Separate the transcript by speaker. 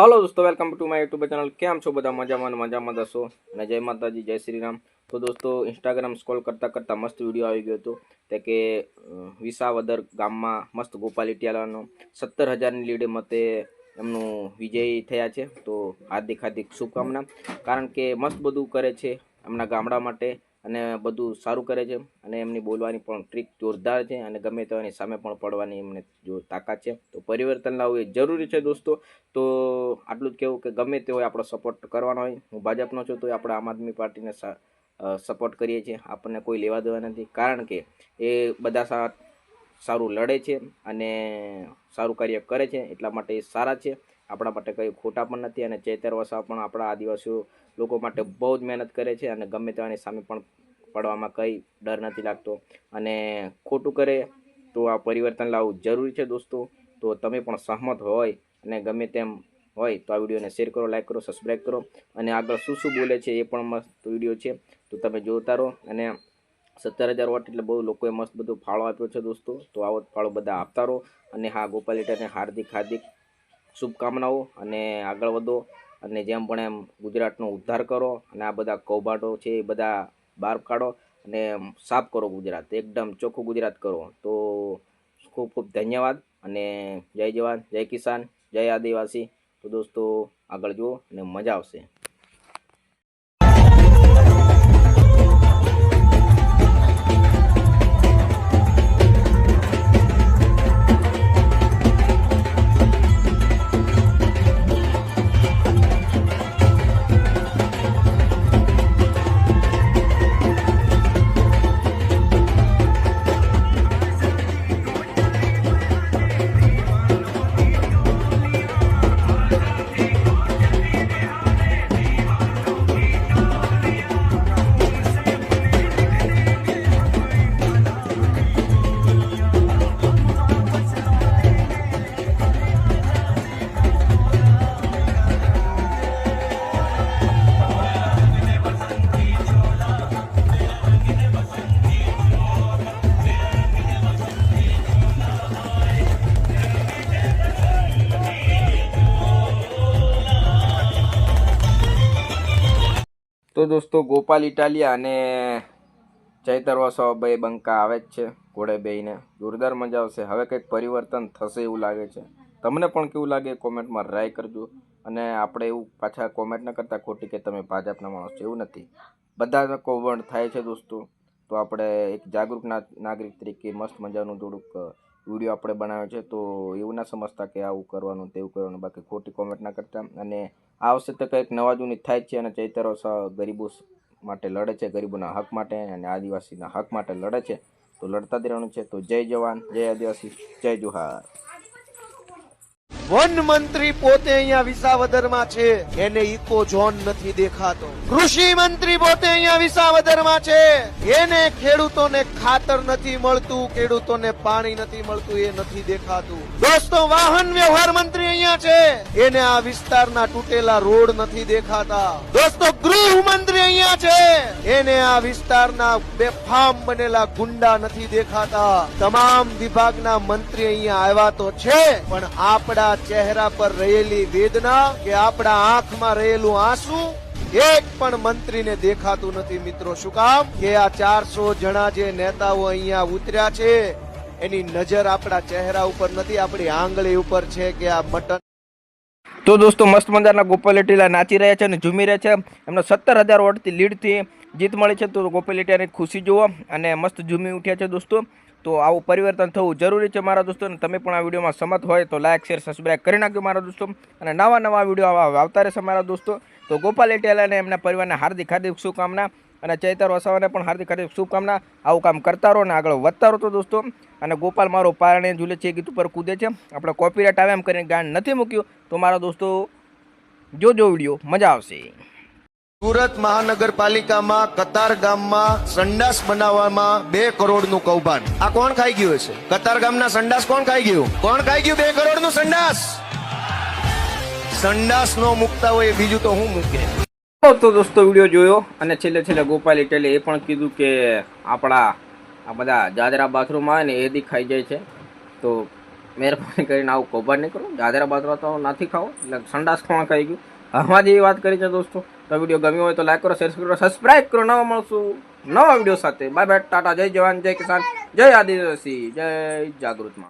Speaker 1: Hello દોસ્તો welcome to my YouTube channel કેમ છો બધા? મજામાં મજામાં દસો? અને જય માતાજી, જય શ્રી રામ. તો દોસ્તો ઇન્સ્ટાગ્રામ સ્કોલ કરતાં કરતાં મસ્ત વીડિયો આવી ગયો હતો. તે કે વિસાવદર ગામમાં મસ્ત ગોપાલ ઇટિયાલાનો સત્તર હજારની લીડે મતે એમનું વિજય થયા છે. તો હાર્દિક હાર્દિક શુભકામના. કારણ કે મસ્ત બધું કરે છે એમના ગામડા માટે. અને બધું સારું કરે છે. અને એમની બોલવાની પણ ટ્રીક જોરદાર છે અને ગમે તેવાની સામે પણ પડવાની એમને જો તાકાત છે. તો પરિવર્તન લાવવું એ જરૂરી છે દોસ્તો. તો આટલું જ કહેવું કે ગમે તે હોય આપણો સપોર્ટ કરવાનો હોય, હું ભાજપનો છું, તો આપણે આમ આદમી પાર્ટીને સપોર્ટ કરીએ છીએ. આપણને કોઈ લેવા દેવા નથી. કારણ કે એ બધા સાથ સારું લડે છે અને સારું કાર્ય કરે છે. એટલા માટે એ સારા છે. આપણા માટે કંઈ ખોટા પણ નથી અને ચેતર વસા પણ આપણા આદિવાસીઓ લોકો માટે બહુ જ મહેનત કરે છે અને ગમે તેવાની સામે પણ પડવામાં કંઈ ડર નથી લાગતો. અને ખોટું કરે તો આ પરિવર્તન લાવવું જરૂરી છે દોસ્તો. તો તમે પણ સહમત હોય અને ગમે તેમ હોય તો આ વિડીયોને શેર કરો લાઇક કરો સબસ્ક્રાઈબ કરો. અને આગળ શું શું બોલે છે એ પણ મસ્ત વીડિયો છે. તો તમે જોતા રહો અને સત્તર હજાર વોટ એટલે બહુ લોકોએ મસ્ત બધો ફાળો આપ્યો છે દોસ્તો. તો આવો ફાળો બધા આપતા રહો અને હા, ગોપાલ ઇટાને હાર્દિક હાર્દિક શુભકામનાઓ. અને આગળ વધો. અને જેમ પણ એમ ગુજરાતનો ઉદ્ધાર કરો. અને આ બધા કૌભાંડો છે એ બધા બહાર કાઢો અને સાફ કરો ગુજરાત, એકદમ ચોખ્ખું ગુજરાત કરો. તો ખૂબ ખૂબ ધન્યવાદ અને જય જવાન, જય કિસાન, જય આદિવાસી. તો દોસ્તો આગળ જુઓ અને મજા આવશે. તો દોસ્તો, ગોપાલ ઇટાલિયા અને ચૈતર વસાવા બે બંકા આવે જ છે, ઘોડે બેઈને જોરદાર મજા આવશે. હવે કંઈક પરિવર્તન થશે એવું લાગે છે. તમને પણ કેવું લાગે? કોમેન્ટમાં રાય કરજો. અને આપણે એવું પાછા કોમેન્ટ ન કરતાં ખોટી કે તમે ભાજપના માણસ છો, એવું નથી. બધા કૌભાંડ થાય છે દોસ્તો. તો આપણે એક જાગૃત નાગરિક તરીકે મસ્ત મજાનું થોડુંક વીડિયો આપણે બનાવ્યો છે. તો એવું ના સમજતા કે આવું કરવાનું, તેવું કરવાનું. બાકી ખોટી કોમેન્ટ ના કરતા. અને આ વખતે તો કંઈક નવાજૂની થાય છે અને ચૈતરો ગરીબો માટે લડે છે, ગરીબોના હક માટે અને આદિવાસીના હક માટે લડે છે. તો લડતા જ રહેવાનું છે. તો જય જવાન, જય આદિવાસી, જય જોહાર.
Speaker 2: વન મંત્રી પોતે અહીંયા વિસાવદરમાં છે. એને ઇકો ઝોન નથી દેખાતો. કૃષિ મંત્રી પોતે અહીંયા વિસાવદરમાં છે. એને ખેડૂતોને ખાતર નથી મળતું, ખેડૂતોને પાણી નથી મળતું, એ નથી દેખાતું. દોસ્તો, વાહન વ્યવહાર મંત્રી અહીંયા છે. એને આ વિસ્તારના તૂટેલા રોડ નથી દેખાતા. દોસ્તો, ગૃહ મંત્રી અહીંયા છે. એને આ વિસ્તારના બેફામ બનેલા ગુંડા નથી દેખાતા. તમામ વિભાગના મંત્રી અહીંયા આવ્યા તો છે, પણ આપણા ચહેરા પર રહેલી વેદના કે આપણા આંખમાં રહેલું આંસુ એક પણ મંત્રીને દેખાતું નથી મિત્રો. શું કામ? કે આ ચારસો જણા જે નેતાઓ અહીંયા ઉતર્યા છે, એની નજર આપણા ચહેરા ઉપર નથી, આપણી આંગળી ઉપર છે કે આ મટન
Speaker 1: તો દોસ્તો, મસ્ત મજાના ગોપાલ ઇટાલિયા નાચી રહ્યા છે અને ઝૂમી રહ્યા છે. એમને સત્તર હજાર વોટથી લીડથી જીત મળી છે. તો ગોપાલ ઇટાલિયાની ખુશી જુઓ અને મસ્ત ઝૂમી ઉઠ્યા છે દોસ્તો. તો આવું પરિવર્તન થવું જરૂરી છે મારા દોસ્તો, અને તમે પણ આ વિડીયોમાં સમત હોય તો લાઇક શેર સબસ્ક્રાઈબ કરી નાખજો મારા દોસ્તો. અને નવા નવા વીડિયો આવા આવતા રહેશે મારા દોસ્તો. તો ગોપાલ ઇટાલિયા અને એમના પરિવારને હાર્દિક હાર્દિક શુભકામના અને ચૈતર વસાવાને પણ હાર્દિક હાર્દિક શુભકામના. આવું કામ કરતા રહો અને આગળ વધતા રહો તો દોસ્તો. અને ગોપાલ મારો પારણે ઝૂલે છે ગીત ઉપર કૂદે છે. આપણે કોપીરાઇટ આવે એમ કરીને ગાન નથી મૂક્યું. તો મારા દોસ્તો, જોજો વીડિયો. મજા આવશે.
Speaker 2: સુરત મહાનગરપાલિકામાં કતાર ગામમાં સંડાસ બનાવવામાં બે કરોડનું કૌભાંડ. આ કોણ ખાઈ ગયું છે કતાર ગામના સંડાસ કોણ ખાઈ ગયું? કોણ ખાઈ ગયું બે કરોડનું સંડાસ? સંડાસ નો મુકતા હોય બીજું તો હું મૂકે?
Speaker 1: તો દોસ્તો વીડિયો જોયો અને છેલ્લે છેલ્લે ગોપાલ ઇટેલે એ પણ કીધું કે આપણા આ બધા જાદરા બાથરૂમ આવે ને એ દી ખાઈ જાય છે. તો મહેરબાની કરીને આવું કૌભાંડ નહીં કરો. જાદરા બાથરૂમ તો નથી ખાવો. એટલે સંડાસ કોણ ખાઈ ગયું? આમાં જેવી વાત કરી છે દોસ્તો. તો વીડિયો ગમ્યો હોય તો લાઈક કરો શેર કરો સબસ્ક્રાઈબ કરો. નવા મળશું નવા વીડિયો સાથે. બાય બાય ટાટા, જય જવાન, જય કિસાન, જય આદિવાસી, જય જાગૃતમાં